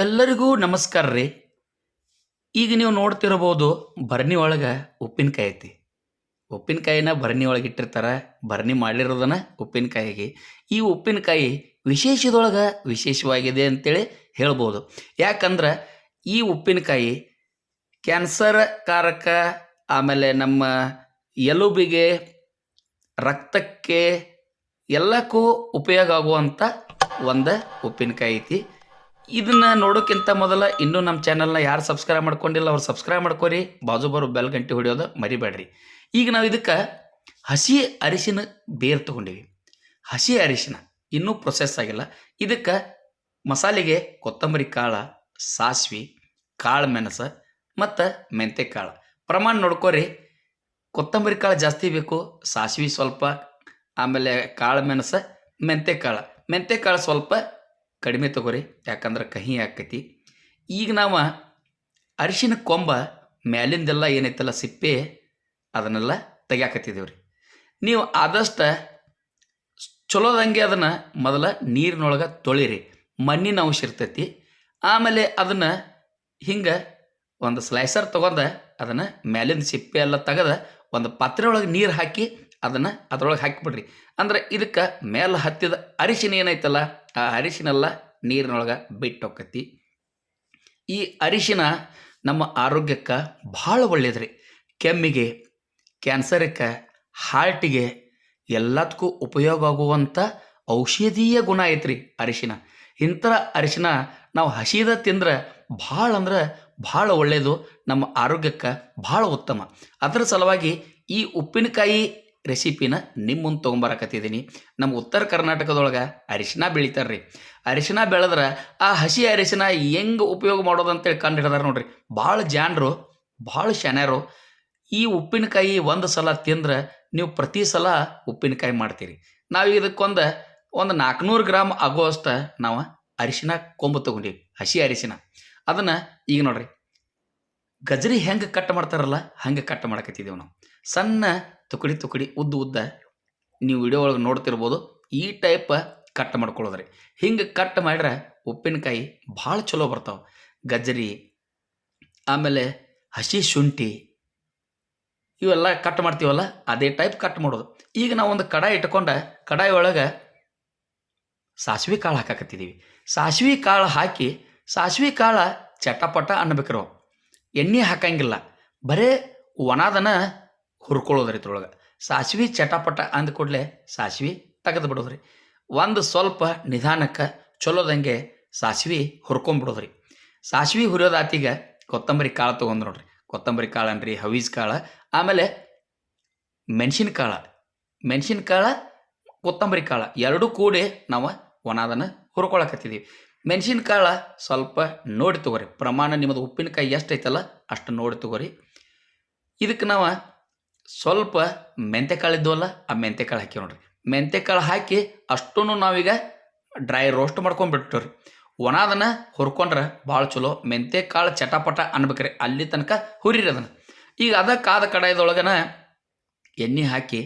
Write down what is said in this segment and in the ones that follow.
ಎಲ್ಲರಿಗೂ ನಮಸ್ಕಾರ ರೀ. ಈಗ ನೀವು ನೋಡ್ತಿರಬಹುದು ಭರಣಿ ಒಳಗೆ ಉಪ್ಪಿನಕಾಯಿ ಐತಿ. ಉಪ್ಪಿನಕಾಯಿನ ಭರಣಿ ಒಳಗೆ ಇಟ್ಟಿರ್ತಾರೆ ಭರಣಿ ಮಾಡಿರೋದನ್ನ ಉಪ್ಪಿನಕಾಯಿಗೆ. ಈ ಉಪ್ಪಿನಕಾಯಿ ವಿಶೇಷದೊಳಗೆ ವಿಶೇಷವಾಗಿದೆ ಅಂತೇಳಿ ಹೇಳ್ಬೋದು. ಯಾಕಂದ್ರೆ ಈ ಉಪ್ಪಿನಕಾಯಿ ಕ್ಯಾನ್ಸರ್ ಕಾರಕ ಆಮೇಲೆ ನಮ್ಮ ಎಲುಬಿಗೆ, ರಕ್ತಕ್ಕೆ ಎಲ್ಲಕ್ಕೂ ಉಪಯೋಗ ಆಗುವಂಥ ಒಂದು ಉಪ್ಪಿನಕಾಯಿ ಐತಿ. ಇದನ್ನ ನೋಡೋಕ್ಕಿಂತ ಮೊದಲ ಇನ್ನೂ ನಮ್ಮ ಚಾನಲ್ನ ಯಾರು ಸಬ್ಸ್ಕ್ರೈಬ್ ಮಾಡ್ಕೊಂಡಿಲ್ಲ ಅವ್ರು ಸಬ್ಸ್ಕ್ರೈಬ್ ಮಾಡ್ಕೊರಿ. ಬಾಜು ಬರೋ ಬೆಲ್ ಗಂಟೆ ಹೊಡಿಯೋದು ಮರಿಬೇಡ್ರಿ. ಈಗ ನಾವು ಇದಕ್ಕೆ ಹಸಿ ಅರಿಶಿನ ಬೇರು ತೊಗೊಂಡಿವಿ. ಹಸಿ ಅರಿಶಿನ ಇನ್ನೂ ಪ್ರೊಸೆಸ್ ಆಗಿಲ್ಲ. ಇದಕ್ಕೆ ಮಸಾಲೆಗೆ ಕೊತ್ತಂಬರಿ ಕಾಳು, ಸಾಸ್ವಿ, ಕಾಳು ಮೆಣಸು ಮತ್ತು ಮೆಂತೆ ಕಾಳು. ಪ್ರಮಾಣ ನೋಡ್ಕೊರಿ. ಕೊತ್ತಂಬರಿ ಕಾಳು ಜಾಸ್ತಿ ಬೇಕು, ಸಾಸ್ವಿ ಸ್ವಲ್ಪ, ಆಮೇಲೆ ಕಾಳು ಮೆಣಸು, ಮೆಂತೆ ಕಾಳು. ಮೆಂತೆ ಕಾಳು ಸ್ವಲ್ಪ ಕಡಿಮೆ ತಗೋರಿ, ಯಾಕಂದ್ರೆ ಕಹಿ ಆಕೈತಿ. ಈಗ ನಾವು ಅರಿಶಿನ ಕೊಂಬ ಮ್ಯಾಲಿಂದೆಲ್ಲ ಏನೈತಲ್ಲ ಸಿಪ್ಪೆ ಅದನ್ನೆಲ್ಲ ತೆಗ್ಯಾಕತ್ತಿದ್ದೇವೆ ರೀ ನೀವು ಆದಷ್ಟು ಚಲೋದಂಗೆ ಅದನ್ನು ಮೊದಲ ನೀರಿನೊಳಗೆ ತೊಳಿರಿ, ಮಣ್ಣಿನ ಅಂಶ ಇರ್ತೈತಿ. ಆಮೇಲೆ ಅದನ್ನು ಹಿಂಗೆ ಒಂದು ಸ್ಲೈಸರ್ ತೊಗೊಂಡು ಅದನ್ನು ಮ್ಯಾಲಿಂದ ಸಿಪ್ಪೆ ಎಲ್ಲ ತೆಗೆದು ಒಂದು ಪಾತ್ರೆ ಒಳಗೆ ನೀರು ಹಾಕಿ ಅದನ್ನು ಅದರೊಳಗೆ ಹಾಕಿಬಿಡ್ರಿ. ಅಂದ್ರೆ ಇದಕ್ಕೆ ಮೇಲೆ ಹತ್ತಿದ ಅರಿಶಿನ ಏನೈತಲ್ಲ, ಆ ಅರಿಶಿನೆಲ್ಲ ನೀರಿನೊಳಗೆ ಬಿಟ್ಟು ಈ ಅರಿಶಿನ ನಮ್ಮ ಆರೋಗ್ಯಕ್ಕೆ ಭಾಳ ಒಳ್ಳೆಯದ್ರಿ ಕೆಮ್ಮಿಗೆ ಕ್ಯಾನ್ಸರಕ್ಕೆ ಹಾರ್ಟಿಗೆ ಎಲ್ಲದಕ್ಕೂ ಉಪಯೋಗ ಆಗುವಂಥ ಔಷಧೀಯ ಗುಣ ಐತ್ರಿ ಅರಿಶಿನ. ಇಂಥ ಅರಿಶಿನ ನಾವು ಹಸಿದ ತಿಂದ್ರೆ ಭಾಳ ಅಂದ್ರೆ ಭಾಳ ಒಳ್ಳೆಯದು ನಮ್ಮ ಆರೋಗ್ಯಕ್ಕೆ ಭಾಳ ಉತ್ತಮ. ಅದರ ಸಲುವಾಗಿ ಈ ಉಪ್ಪಿನಕಾಯಿ ರೆಸಿಪಿನ ನಿಮ್ಮ ಮುಂದೆ ತೊಗೊಂಬರಕತ್ತಿದ್ದೀನಿ ನಮ್ಮ ಉತ್ತರ ಕರ್ನಾಟಕದೊಳಗೆ ಅರಿಶಿನ ಬೆಳಿತಾರೆ ರೀ ಅರಿಶಿನ ಬೆಳೆದ್ರೆ ಆ ಹಸಿ ಅರಿಶಿನ ಹೆಂಗೆ ಉಪಯೋಗ ಮಾಡೋದು ಅಂತೇಳಿ ಕಂಡು ಹಿಡಿದಾರೆ ನೋಡ್ರಿ. ಭಾಳ ಜಾಣರು, ಭಾಳ ಶನರು ಈ ಉಪ್ಪಿನಕಾಯಿ ಒಂದು ಸಲ ತಿಂದ್ರೆ ನೀವು ಪ್ರತಿ ಸಲ ಉಪ್ಪಿನಕಾಯಿ ಮಾಡ್ತೀರಿ. ನಾವು ಇದಕ್ಕೊಂದು ಒಂದು ನಾಲ್ಕುನೂರು ಗ್ರಾಮ್ ಆಗುವಷ್ಟು ನಾವು ಅರಿಶಿನ ಕೊಂಬು ತೊಗೊಂಡೀವಿ, ಹಸಿ ಅರಿಶಿನ. ಅದನ್ನು ಈಗ ನೋಡ್ರಿ. ಗಜರಿ ಹೆಂಗೆ ಕಟ್ ಮಾಡ್ತಾರಲ್ಲ, ಹಂಗೆ ಕಟ್ ಮಾಡಕತ್ತಿದ್ದೀವಿ ನಾವು. ಸಣ್ಣ ತುಕಡಿ ತುಕಡಿ ಉದ್ದ ಉದ್ದ ನೀವು ವಿಡಿಯೋ ಒಳಗೆ ನೋಡ್ತಿರ್ಬೋದು, ಈ ಟೈಪ್ ಕಟ್ ಮಾಡ್ಕೊಳ್ಳೋದ್ರಿ. ಹಿಂಗೆ ಕಟ್ ಮಾಡ್ರೆ ಉಪ್ಪಿನಕಾಯಿ ಭಾಳ ಚಲೋ ಬರ್ತಾವೆ. ಗಜ್ಜರಿ, ಆಮೇಲೆ ಹಸಿ ಶುಂಠಿ, ಇವೆಲ್ಲ ಕಟ್ ಮಾಡ್ತೀವಲ್ಲ, ಅದೇ ಟೈಪ್ ಕಟ್ ಮಾಡೋದು. ಈಗ ನಾವು ಒಂದು ಕಡಾಯಿ ಇಟ್ಕೊಂಡ, ಕಡಾಯಿ ಒಳಗೆ ಸಾಸಿವೆ ಕಾಳು ಹಾಕಾಕತ್ತಿದ್ದೀವಿ ಸಾಸಿವೆ ಕಾಳು ಹಾಕಿ, ಸಾಸಿವೆ ಕಾಳು ಚಟಪಟ ಅನ್ನಬೇಕಿರೋ ಎಣ್ಣೆ ಹಾಕಂಗಿಲ್ಲ. ಬರೇ ಒಣದನ ಹುರ್ಕೊಳ್ಳೋದ್ರಿ ಇದ್ರೊಳಗೆ. ಸಾಸಿವೆ ಚಟಪಟ ಅಂದ ಕೂಡಲೇ ಸಾಸಿವೆ ತೆಗೆದು ಬಿಡೋದ್ರಿ ಒಂದು ಸ್ವಲ್ಪ ನಿಧಾನಕ್ಕೆ ಚಲೋದಂಗೆ ಸಾಸಿವೆ ಹುರ್ಕೊಂಬಿಡೋದ್ರಿ. ಸಾಸಿವೆ ಹುರಿಯೋದಾತೀಗ ಕೊತ್ತಂಬರಿ ಕಾಳು ತೊಗೊಂಡು ನೋಡ್ರಿ. ಕೊತ್ತಂಬರಿ ಕಾಳು ಅನ್ರಿ ಹವೀಸ್ ಕಾಳು, ಆಮೇಲೆ ಮೆಣಸಿನ ಕಾಳು. ಮೆಣಸಿನ ಕಾಳು, ಕೊತ್ತಂಬರಿ ಕಾಳು ಎರಡೂ ಕೂಡಿ ನಾವು ಒಣದನ್ನು ಹುರ್ಕೊಳಕತ್ತಿದ್ದೀವಿ ಮೆಣಸಿನ ಕಾಳು ಸ್ವಲ್ಪ ನೋಡಿ ತಗೋರಿ. ಪ್ರಮಾಣ ನಿಮ್ಮದು ಉಪ್ಪಿನಕಾಯಿ ಎಷ್ಟು ಐತಲ್ಲ ಅಷ್ಟು ನೋಡಿ ತಗೋರಿ. ಇದಕ್ಕೆ ನಾವು ಸ್ವಲ್ಪ ಮೆಂತೆಕಾಳು ಇದ್ದವಲ್ಲ ಆ ಮೆಂತೆಕಾಳು ಹಾಕಿ ನೋಡ್ರಿ. ಮೆಂತೆಕಾಳು ಹಾಕಿ ಅಷ್ಟೂ ನಾವೀಗ ಡ್ರೈ ರೋಸ್ಟ್ ಮಾಡ್ಕೊಂಡ್ಬಿಟ್ಟು ರೀ ಒಣದನ್ನ ಹುರ್ಕೊಂಡ್ರೆ ಭಾಳ ಚಲೋ. ಮೆಂತೆಕಾಳು ಚಟಪಟ ಅನ್ಬೇಕ್ರಿ. ಅಲ್ಲಿ ತನಕ ಹುರಿರಿ ಅದನ್ನು. ಈಗ ಅದಕ್ಕಾದ ಕಡಾಯದೊಳಗನ ಎಣ್ಣೆ ಹಾಕಿ,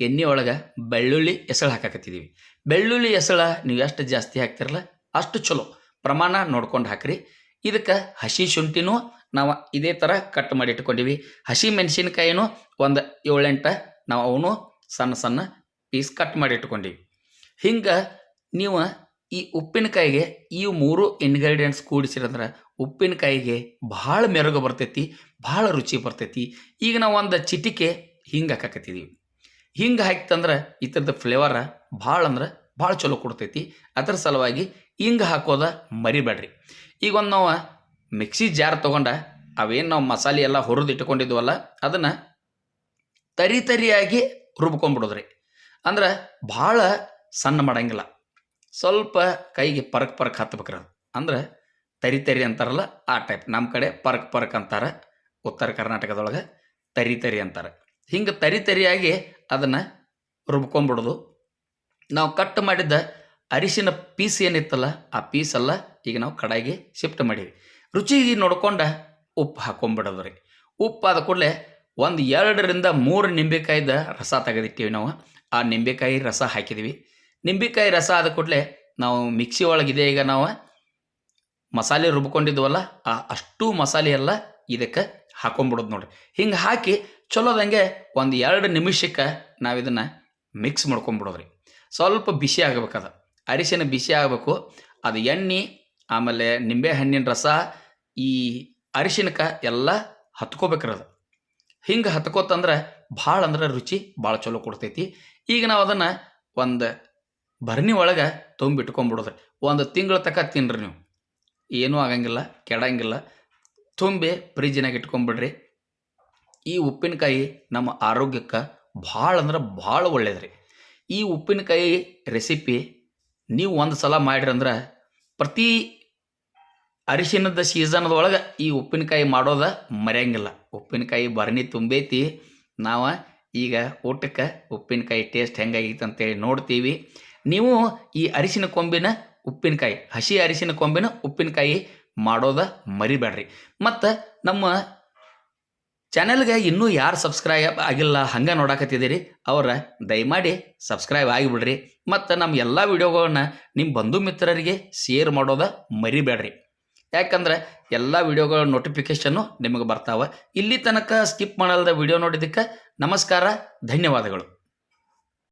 ಎಣ್ಣೆ ಒಳಗೆ ಬೆಳ್ಳುಳ್ಳಿ ಎಸಳು ಹಾಕಾಕತ್ತಿದ್ದೀವಿ ಬೆಳ್ಳುಳ್ಳಿ ಎಸಳ ನೀವು ಎಷ್ಟು ಜಾಸ್ತಿ ಹಾಕ್ತಿರಲ್ಲ ಅಷ್ಟು ಚಲೋ. ಪ್ರಮಾಣ ನೋಡ್ಕೊಂಡು ಹಾಕ್ರಿ. ಇದಕ್ಕೆ ಹಸಿ ಶುಂಠಿನೂ ನಾವು ಇದೇ ಥರ ಕಟ್ ಮಾಡಿ ಇಟ್ಕೊಂಡಿವಿ. ಹಸಿ ಮೆಣಸಿನ್ಕಾಯಿನೂ ಒಂದು ಏಳೆಂಟು ನಾವು ಅವನು ಸಣ್ಣ ಸಣ್ಣ ಪೀಸ್ ಕಟ್ ಮಾಡಿ ಇಟ್ಕೊಂಡಿವಿ. ಹಿಂಗೆ ನೀವು ಈ ಉಪ್ಪಿನಕಾಯಿಗೆ ಈ ಮೂರು ಇಂಗ್ರೀಡಿಯೆಂಟ್ಸ್ ಕೂಡಿಸಿರಂದ್ರೆ ಉಪ್ಪಿನಕಾಯಿಗೆ ಭಾಳ ಮೆರುಗು ಬರ್ತೈತಿ, ಭಾಳ ರುಚಿ ಬರ್ತೈತಿ. ಈಗ ನಾವು ಒಂದು ಚಿಟಿಕೆ ಹಿಂಗೆ ಹಾಕಾಕತ್ತಿದ್ದೀವಿ ಹಿಂಗೆ ಹಾಕ್ತಂದ್ರೆ ಥರದ ಫ್ಲೇವರ ಭಾಳ ಅಂದ್ರೆ ಭಾಳ ಚಲೋ ಕೊಡ್ತೈತಿ. ಅದ್ರ ಸಲುವಾಗಿ ಹಿಂಗೆ ಹಾಕೋದ ಮರಿಬೇಡ್ರಿ. ಈಗ ಒಂದು ನಾವು ಮಿಕ್ಸಿ ಜಾರ್ ತೊಗೊಂಡ ಅವೇನು ನಾವು ಮಸಾಲೆ ಎಲ್ಲ ಹುರಿದು ಇಟ್ಕೊಂಡಿದ್ವಲ್ಲ, ಅದನ್ನು ತರಿ ತರಿಯಾಗಿ ರುಬ್ಕೊಂಡ್ಬಿಡೋದ್ರಿ. ಅಂದ್ರೆ ಭಾಳ ಸಣ್ಣ ಮಾಡಂಗಿಲ್ಲ. ಸ್ವಲ್ಪ ಕೈಗೆ ಪರಕ್ ಪರಕ್ ಹತ್ಬೇಕ್ರಿ ಅದು. ಅಂದ್ರೆ ತರಿ ತರಿ ಅಂತಾರಲ್ಲ ಆ ಟೈಪ್ ನಮ್ಮ ಕಡೆ ಪರಕ್ ಪರಕ್ ಅಂತಾರೆ, ಉತ್ತರ ಕರ್ನಾಟಕದೊಳಗೆ ತರಿ ತರಿ ಅಂತಾರೆ. ಹಿಂಗೆ ತರಿ ತರಿಯಾಗಿ ಅದನ್ನು ರುಬ್ಕೊಂಡ್ಬಿಡೋದು. ನಾವು ಕಟ್ ಮಾಡಿದ್ದ ಅರಿಶಿನ ಪೀಸ್ ಏನಿತ್ತಲ್ಲ, ಆ ಪೀಸೆಲ್ಲ ಈಗ ನಾವು ಕಡಾಯಿಗೆ ಶಿಫ್ಟ್ ಮಾಡೀವಿ. ರುಚಿಗೆ ನೋಡ್ಕೊಂಡು ಉಪ್ಪು ಹಾಕೊಂಬಿಡೋದು ರೀ ಉಪ್ಪು ಆದ ಕೂಡಲೇ ಒಂದು ಎರಡರಿಂದ ಮೂರು ನಿಂಬೆಕಾಯಿದ ರಸ ತೆಗೆದಿಟ್ಟಿವಿ ನಾವು. ಆ ನಿಂಬೆಕಾಯಿ ರಸ ಹಾಕಿದ್ವಿ. ನಿಂಬೆಕಾಯಿ ರಸ ಆದ ಕೂಡಲೇ ನಾವು ಮಿಕ್ಸಿ ಒಳಗಿದೆ ಈಗ ನಾವು. ಮಸಾಲೆ ರುಬ್ಕೊಂಡಿದ್ವಲ್ಲ, ಆ ಅಷ್ಟು ಮಸಾಲೆ ಎಲ್ಲ ಇದಕ್ಕೆ ಹಾಕೊಂಬಿಡೋದು ನೋಡ್ರಿ. ಹಿಂಗೆ ಹಾಕಿ ಚಲೋದಂಗೆ ಒಂದು ಎರಡು ನಿಮಿಷಕ್ಕೆ ನಾವು ಇದನ್ನು ಮಿಕ್ಸ್ ಮಾಡ್ಕೊಂಬಿಡೋದ್ರಿ. ಸ್ವಲ್ಪ ಬಿಸಿ ಆಗಬೇಕದ ಅರಿಶಿನ ಬಿಸಿ ಆಗಬೇಕು. ಅದು ಎಣ್ಣೆ, ಆಮೇಲೆ ನಿಂಬೆ ಹಣ್ಣಿನ ರಸ ಈ ಅರಿಶಿನಕ ಎಲ್ಲ ಹತ್ಕೋಬೇಕ್ರಿ ಅದು ಹಿಂಗೆ ಹತ್ಕೋತಂದ್ರೆ ಭಾಳ ಅಂದ್ರೆ ರುಚಿ ಭಾಳ ಚಲೋ ಕೊಡ್ತೈತಿ. ಈಗ ನಾವು ಅದನ್ನು ಒಂದು ಭರಣಿ ಒಳಗೆ ತುಂಬಿಟ್ಕೊಂಬಿಡೋದ್ರಿ ಒಂದು ತಿಂಗಳ ತನಕ ತಿನ್ನಿರಿ ನೀವು. ಏನೂ ಆಗಂಗಿಲ್ಲ, ಕೆಡಂಗಿಲ್ಲ. ತುಂಬಿ ಫ್ರಿಜ್ನಾಗ ಇಟ್ಕೊಂಬಿಡ್ರಿ. ಈ ಉಪ್ಪಿನಕಾಯಿ ನಮ್ಮ ಆರೋಗ್ಯಕ್ಕೆ ಭಾಳ ಅಂದ್ರೆ ಭಾಳ ಒಳ್ಳೇದ್ರಿ. ಈ ಉಪ್ಪಿನಕಾಯಿ ರೆಸಿಪಿ ನೀವು ಒಂದು ಸಲ ಮಾಡಿರಿ ಅಂದ್ರೆ ಪ್ರತಿ ಅರಿಶಿನದ ಸೀಸನ್ದೊಳಗೆ ಈ ಉಪ್ಪಿನಕಾಯಿ ಮಾಡೋದ ಮರೆಯಂಗಿಲ್ಲ. ಉಪ್ಪಿನಕಾಯಿ ಭರಣಿ ತುಂಬೈತಿ. ನಾವು ಈಗ ಊಟಕ್ಕೆ ಉಪ್ಪಿನಕಾಯಿ ಟೇಸ್ಟ್ ಹೆಂಗಾಗಿತ್ತು ಅಂತೇಳಿ ನೋಡ್ತೀವಿ. ನೀವು ಈ ಅರಿಶಿನ ಕೊಂಬಿನ ಉಪ್ಪಿನಕಾಯಿ, ಹಸಿ ಅರಿಶಿನ ಕೊಂಬಿನ ಉಪ್ಪಿನಕಾಯಿ ಮಾಡೋದ ಮರಿಬೇಡ್ರಿ. ಮತ್ತು ನಮ್ಮ ಚಾನೆಲ್ಗೆ ಇನ್ನೂ ಯಾರು ಸಬ್ಸ್ಕ್ರೈಬ್ ಆಗಿಲ್ಲ, ಹಂಗೆ ನೋಡಕತ್ತಿದ್ದೀರಿ, ಅವರ ದಯಮಾಡಿ ಸಬ್ಸ್ಕ್ರೈಬ್ ಆಗಿಬಿಡ್ರಿ. ಮತ್ತು ನಮ್ಮ ಎಲ್ಲ ವಿಡಿಯೋಗಳನ್ನ ನಿಮ್ಮ ಬಂಧು ಮಿತ್ರರಿಗೆ ಶೇರ್ ಮಾಡೋದ ಮರಿಬೇಡ್ರಿ. ಯಾಕಂದ್ರೆ ಎಲ್ಲ ವಿಡಿಯೋಗಳ ನೋಟಿಫಿಕೇಶನ್ನು ನಿಮಗೆ ಬರ್ತಾವೆ. ಇಲ್ಲಿ ತನಕ ಸ್ಕಿಪ್ ಮಾಡಲ್ದ ವಿಡಿಯೋ ನೋಡಿದ್ದಕ್ಕೆ ನಮಸ್ಕಾರ ಧನ್ಯವಾದಗಳು.